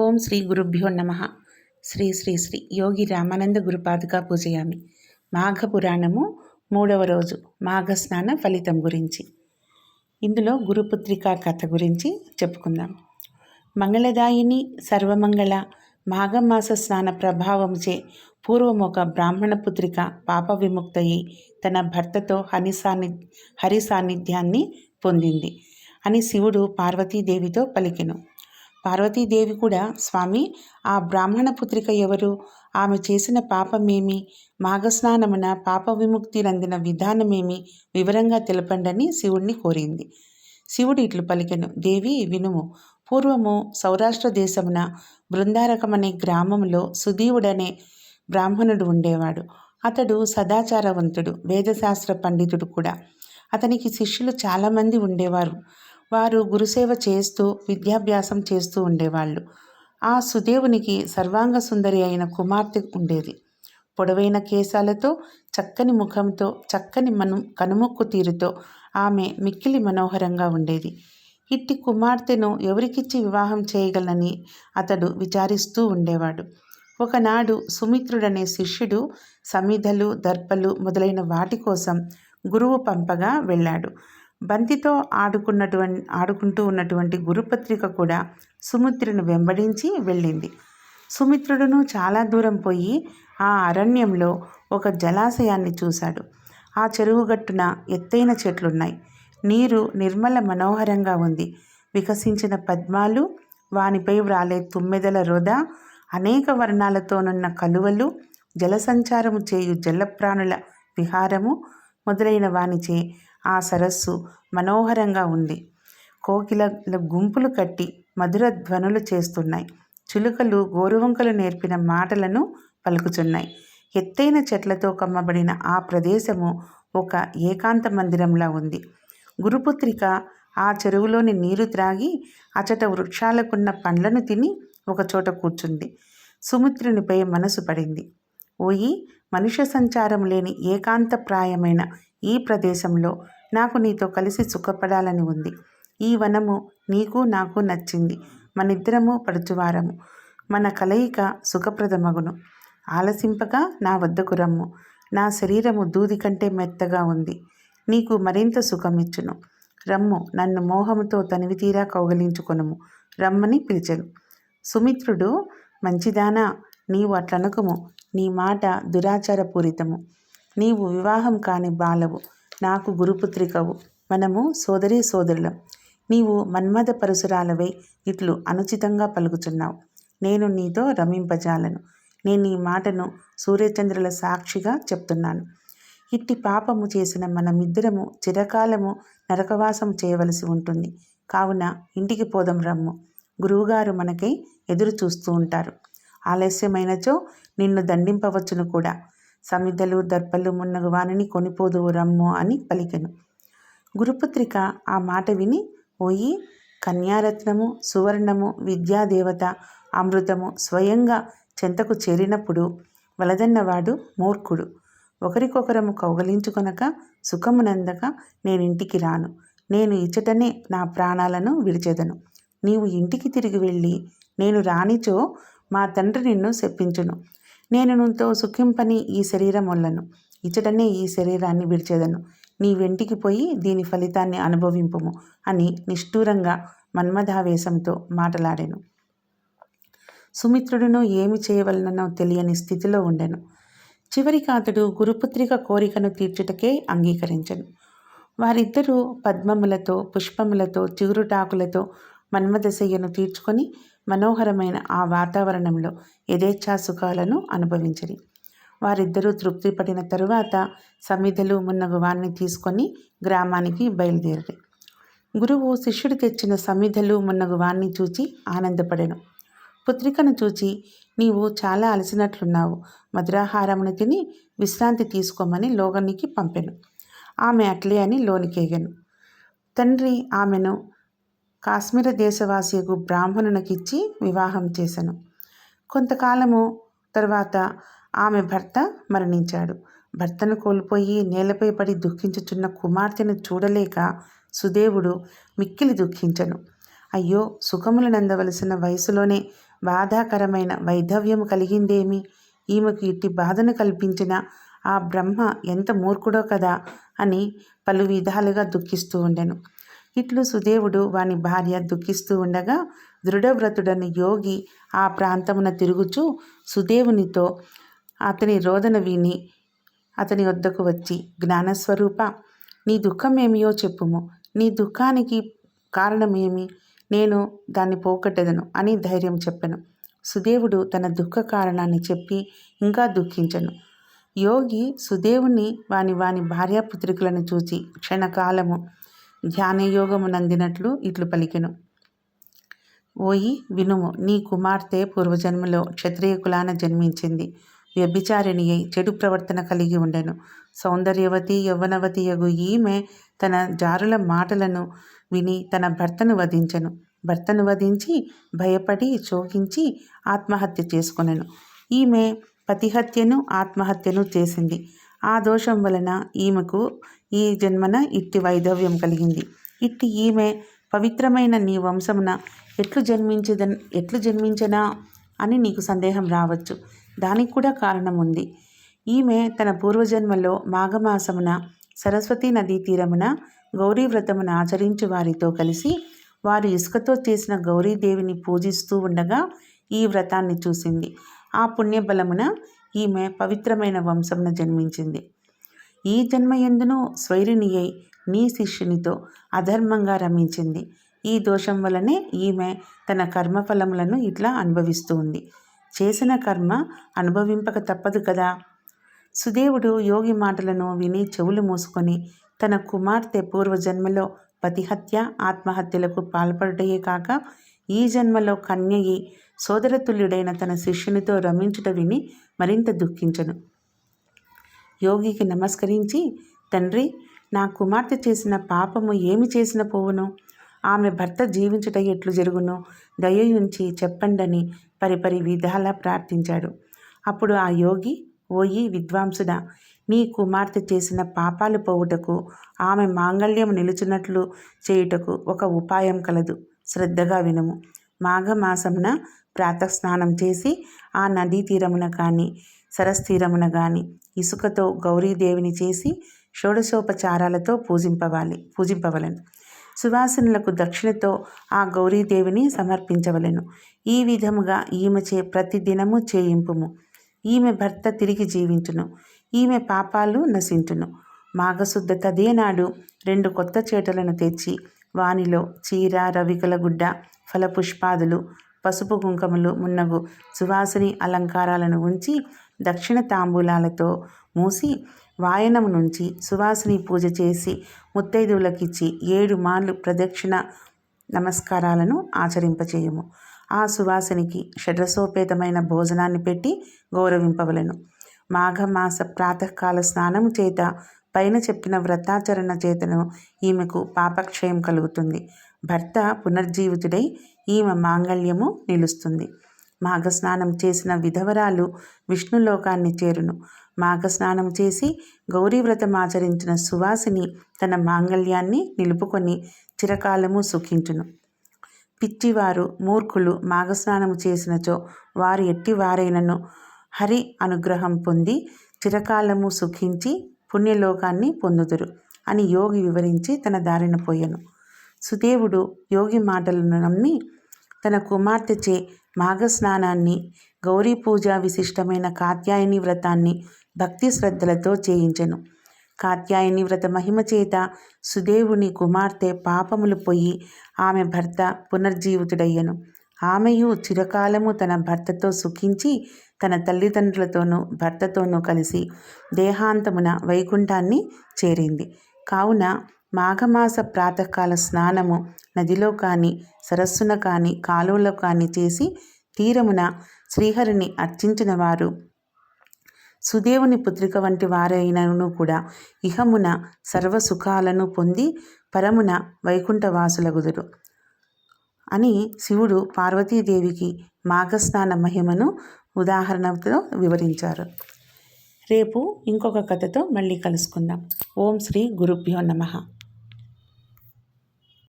ఓం శ్రీ గురుభ్యో నమ. శ్రీ శ్రీ శ్రీ యోగి రామానంద గురుపాదుగా పూజయామి. మాఘ పురాణము మూడవ రోజు మాఘ స్నాన ఫలితం గురించి. ఇందులో గురుపుత్రికా కథ గురించి చెప్పుకుందాం. మంగళదాయిని సర్వమంగళ మాఘమాస స్నాన ప్రభావంచే పూర్వం ఒక బ్రాహ్మణ పుత్రిక పాప విముక్తయి తన భర్తతో హని సాన్ని హరి సాన్నిధ్యాన్ని పొందింది. అని శివుడు పార్వతీదేవితో పలికెను. పార్వతీదేవి కూడా స్వామి ఆ బ్రాహ్మణ పుత్రిక ఎవరు? ఆమె చేసిన పాపమేమి? మాఘస్నానమున పాప విముక్తి నందిన విధానమేమి? వివరంగా తెలపండని శివుణ్ణి కోరింది. శివుడు ఇట్లు పలికెను దేవి వినుము. పూర్వము సౌరాష్ట్ర దేశమున బృందారకమనే గ్రామంలో సుదీవుడనే బ్రాహ్మణుడు ఉండేవాడు. అతడు సదాచారవంతుడు వేదశాస్త్ర పండితుడు కూడా. అతనికి శిష్యులు చాలామంది ఉండేవారు. వారు గురుసేవ చేస్తూ విద్యాభ్యాసం చేస్తూ ఉండేవాళ్ళు. ఆ సుదేవునికి సర్వాంగ సుందరి అయిన కుమార్తె ఉండేది. పొడవైన కేశాలతో చక్కని ముఖంతో చక్కని మను కనుముక్కు తీరుతో ఆమె మిక్కిలి మనోహరంగా ఉండేది. ఇట్టి కుమార్తెను ఎవరికిచ్చి వివాహం చేయగలనని అతడు విచారిస్తూ ఉండేవాడు. ఒకనాడు సుమిత్రుడనే శిష్యుడు సమిధలు దర్పలు మొదలైన వాటి కోసం గురువు పంపగా వెళ్ళాడు. బంతితో ఆడుకున్నటువంటి ఆడుకుంటూ ఉన్నటువంటి గురుపత్రిక కూడా సుమిత్రుని వెంబడించి వెళ్ళింది. సుమిత్రుడును చాలా దూరం పోయి ఆ అరణ్యంలో ఒక జలాశయాన్ని చూశాడు. ఆ చెరువు గట్టున ఎత్తైన చెట్లున్నాయి. నీరు నిర్మల మనోహరంగా ఉంది. వికసించిన పద్మాలు వానిపై వ్రాలే తుమ్మెదల రొద అనేక వర్ణాలతోనున్న కలువలు జలసంచారము చేయు జలప్రాణుల విహారము మొదలైన వానిచే ఆ సరస్సు మనోహరంగా ఉంది. కోకిల గుంపులు కట్టి మధుర ధ్వనులు చేస్తున్నాయి. చిలుకలు గోరువంకలు నేర్పిన మాటలను పలుకుచున్నాయి. ఎత్తైన చెట్లతో కమ్మబడిన ఆ ప్రదేశము ఒక ఏకాంత మందిరంలా ఉంది. గురుపుత్రిక ఆ చెరువులోని నీరు త్రాగి అచట వృక్షాలకున్న పండ్లను తిని ఒకచోట కూర్చుంది. సుమిత్రునిపై మనసు పడింది. ఓయి మనుష్య సంచారం లేని ఏకాంతప్రాయమైన ఈ ప్రదేశంలో నాకు నీతో కలిసి సుఖపడాలని ఉంది. ఈ వనము నీకు నాకు నచ్చింది. మనిద్దరము పడుచువారము. మన కలయిక సుఖప్రదమగును. ఆలసింపగా నా వద్దకు రమ్ము. నా శరీరము దూది కంటే మెత్తగా ఉంది. నీకు మరింత సుఖమిచ్చును. రమ్ము. నన్ను మోహముతో తనివితీరా కౌగలించుకొనుము. రమ్మని పిలిచెను. సుమిత్రుడు మంచిదానా నీవు అట్లనకుము. నీ మాట దురాచారపూరితము. నీవు వివాహం కాని బాలవు. నాకు గురుపుత్రికవు. మనము సోదరీ సోదరులం. నీవు మన్మథ పరశురాలవై ఇట్లు అనుచితంగా పలుకుచున్నావు. నేను నీతో రమింపజాలను. నేను ఈ మాటను సూర్యచంద్రుల సాక్షిగా చెప్తున్నాను. ఇట్టి పాపము చేసిన మనమిద్దరము చిరకాలము నరకవాసం చేయవలసి ఉంటుంది. కావున ఇంటికి పోదాం రమ్ము. గురువుగారు మనకై ఎదురు చూస్తూ ఉంటారు. ఆలస్యమైనచో నిన్ను దండింపవచ్చును కూడా. సమిధలు దర్పలు మున్నగు వానిని కొనిపోదువు రమ్ము అని పలికెను. గురుపుత్రిక ఆ మాట విని పోయి కన్యారత్నము సువర్ణము విద్యాదేవత అమృతము స్వయంగా చెంతకు చేరినప్పుడు వలదన్నవాడు మూర్ఖుడు. ఒకరికొకరము కౌగలించుకొనక సుఖమునందక నేనింటికి రాను. నేను ఇచ్చటనే నా ప్రాణాలను విడిచెదను. నీవు ఇంటికి తిరిగి వెళ్ళి నేను రానిచో మా తండ్రి నిన్ను శప్పించును నేను నువ్వుతో సుఖింపని ఈ శరీరం వల్లను ఇచ్చటనే ఈ శరీరాన్ని విడిచేదను. నీ వెంటికి పోయి దీని ఫలితాన్ని అనుభవింపుము అని నిష్ఠూరంగా మన్మధావేశంతో మాటలాడాను. సుమిత్రుడును ఏమి చేయవలనో తెలియని స్థితిలో ఉండెను. చివరికి అతడు గురుపుత్రిక కోరికను తీర్చుటకే అంగీకరించను. వారిద్దరూ పద్మములతో పుష్పములతో చిగురుటాకులతో మన్మదశయ్యను తీర్చుకొని మనోహరమైన ఆ వాతావరణంలో యథేచ్ఛా సుఖాలను అనుభవించరి. వారిద్దరూ తృప్తి పడిన తరువాత సమిధలు మున్నగు వారిని తీసుకొని గ్రామానికి బయలుదేరి గురువు శిష్యుడు తెచ్చిన సమిధలు మున్నగు వారిని చూచి ఆనందపడెను. పుత్రికను చూచి నీవు చాలా అలసినట్లున్నావు. మధురాహారమును తిని విశ్రాంతి తీసుకోమని లోగనికి పంపెను. ఆమె అట్లే అని లోనికేగను తండ్రి ఆమెను కాశ్మీర దేశవాసియకు బ్రాహ్మణునికిచ్చి వివాహం చేశాను కొంతకాలము తర్వాత ఆమె భర్త మరణించాడు. భర్తను కోల్పోయి నేలపై పడి దుఃఖించుచున్న కుమార్తెను చూడలేక సుదేవుడు మిక్కిలి దుఃఖించను. అయ్యో సుఖములనందవలసిన వయసులోనే బాధాకరమైన వైధవ్యము కలిగిందేమి? ఈమెకు ఇట్టి బాధను కల్పించిన ఆ బ్రహ్మ ఎంత మూర్ఖుడో కదా అని పలు విధాలుగా దుఃఖిస్తూ ఉండెను. ఇట్లు సుదేవుడు వాని భార్య దుఃఖిస్తూ ఉండగా దృఢవ్రతుడని యోగి ఆ ప్రాంతమున తిరుగుచూ సుదేవునితో అతని రోదన విని అతని వద్దకు వచ్చి జ్ఞానస్వరూప నీ దుఃఖమేమియో చెప్పుము. నీ దుఃఖానికి కారణమేమి? నేను దాన్ని పోగొట్టెదను అని ధైర్యం చెప్పెను. సుదేవుడు తన దుఃఖ కారణాన్ని చెప్పి ఇంకా దుఃఖించను. యోగి సుదేవుని వాని వాని భార్యాపుత్రికులను చూచి క్షణకాలము ధ్యానయోగమునందినట్లు ఇట్లు పలికెను. ఓయి వినుము నీ కుమార్తె పూర్వజన్మలో క్షత్రియ కులాన జన్మించింది. వ్యభిచారిణి అయి చెడు ప్రవర్తన కలిగి ఉండెను. సౌందర్యవతి యవ్వనవతి యగు ఈమె తన జారుల మాటలను విని తన భర్తను వధించెను. భర్తను వధించి భయపడి చోకించి ఆత్మహత్య చేసుకొనెను. ఈమె పతిహత్యను ఆత్మహత్యను చేసింది. ఆ దోషం వలన ఈమెకు ఈ జన్మన ఇట్టి వైధవ్యం కలిగింది. ఇట్టి ఈమె పవిత్రమైన నీ వంశమున ఎట్లు జన్మించద ఎట్లు జన్మించనా అని నీకు సందేహం రావచ్చు. దానికి కూడా కారణం ఉంది. ఈమె తన పూర్వజన్మలో మాఘమాసమున సరస్వతీ నదీ తీరమున గౌరీ వ్రతమును ఆచరించు వారితో కలిసి వారు ఇసుకతో చేసిన గౌరీదేవిని పూజిస్తూ ఉండగా ఈ వ్రతాన్ని చూసింది. ఆ పుణ్యబలమున ఈమె పవిత్రమైన వంశమున జన్మించింది. ఈ జన్మ ఎందును స్వైరిణి అయి నీ శిష్యునితో అధర్మంగా రమించింది. ఈ దోషం వలనే ఈమె తన కర్మఫలములను ఇట్లా అనుభవిస్తూ ఉంది చేసిన కర్మ అనుభవింపక తప్పదు కదా? సుదేవుడు యోగి మాటలను విని చెవులు మూసుకొని తన కుమార్తె పూర్వజన్మలో పతిహత్య ఆత్మహత్యలకు పాల్పడటయే కాక ఈ జన్మలో కన్యయి సోదరతుల్యుడైన తన శిష్యునితో రమించుట విని మరింత దుఃఖించను. యోగికి నమస్కరించి తండ్రి నా కుమార్తె చేసిన పాపము ఏమి చేసిన పోవును? ఆమె భర్త జీవించుట ఎట్లు జరుగును? దయయుంచి చెప్పండని పరిపరి విధాలా ప్రార్థించాడు. అప్పుడు ఆ యోగి ఓయి విద్వాంసుడా నీ కుమార్తె చేసిన పాపాలు పోవుటకు ఆమె మాంగళ్యం నిలుచున్నట్లు చేయుటకు ఒక ఉపాయం కలదు. శ్రద్ధగా వినుము. మాఘమాసమున ప్రాతస్నానం చేసి ఆ నదీ తీరమున కానీ సరస్తీరమున కానీ ఇసుకతో గౌరీదేవిని చేసి షోడశోపచారాలతో పూజింపవాలి పూజింపవలను. సువాసనలకు దక్షిణతో ఆ గౌరీదేవిని సమర్పించవలెను. ఈ విధముగా ఈమెచే ప్రతిదినము చేయింపుము. ఈమె భర్త తిరిగి జీవించును. ఈమె పాపాలు నశించును. మాఘశుద్ధ తదేనాడు రెండు కొత్త చేటలను తెచ్చి వానిలో చీర రవికల గుడ్డ ఫలపుష్పాదులు పసుపు కుంకుమలు మున్నగు సువాసిని అలంకారాలను ఉంచి దక్షిణ తాంబూలాలతో మూసి వాయనము నుంచి సువాసిని పూజ చేసి ముత్తైదువులకిచ్చి ఏడు మార్లు ప్రదక్షిణ నమస్కారాలను ఆచరింపచేయము. ఆ సువాసినికి షడ్రసోపేతమైన భోజనాన్ని పెట్టి గౌరవింపవలను. మాఘమాస ప్రాతకాల స్నానం చేత పైన చెప్పిన వ్రతాచరణ చేతను ఈమెకు పాపక్షయం కలుగుతుంది. భర్త పునర్జీవితుడై ఈమె మాంగళ్యము నిలుస్తుంది. మాఘస్నానం చేసిన విధవరాలు విష్ణులోకాన్ని చేరును. మాఘస్నానం చేసి గౌరీవ్రతం ఆచరించిన సువాసిని తన మాంగళ్యాన్ని నిలుపుకొని చిరకాలము సుఖించును. పిచ్చివారు మూర్ఖులు మాఘస్నానము చేసినచో వారు ఎట్టివారైనను హరి అనుగ్రహం పొంది చిరకాలము సుఖించి పుణ్యలోకాన్ని పొందుదురు అని యోగి వివరించి తన దారిన పోయెను. సుదేవుడు యోగి మాటలను నమ్మి తన కుమార్తెచే మాఘస్నానాన్ని గౌరీ పూజ విశిష్టమైన కాత్యాయని వ్రతాన్ని భక్తి శ్రద్ధలతో చేయించెను. కాత్యాయని వ్రత మహిమ చేత సుదేవుని కుమార్తె పాపములు పోయి ఆమె భర్త పునర్జీవితుడయ్యను. ఆమెయు చిరకాలము తన భర్తతో సుఖించి తన తల్లిదండ్రులతోనూ భర్తతోనూ కలిసి దేహాంతమున వైకుంఠాన్ని చేరింది. కావున మాఘమాస ప్రాతకాల స్నానము నదిలో కానీ సరస్సున కానీ కాలువలో కానీ చేసి తీరమున శ్రీహరిని అర్చించిన వారు సుదేవుని పుత్రిక వంటి వారైనను కూడా ఇహమున సర్వసుఖాలను పొంది పరమున వైకుంఠవాసులగుదురు. అని శివుడు పార్వతీదేవికి మాఘస్నాన మహిమను ఉదాహరణతో వివరించారు. రేపు ఇంకొక కథతో మళ్ళీ కలుసుకుందాం. ఓం శ్రీ గురుభ్యో నమః.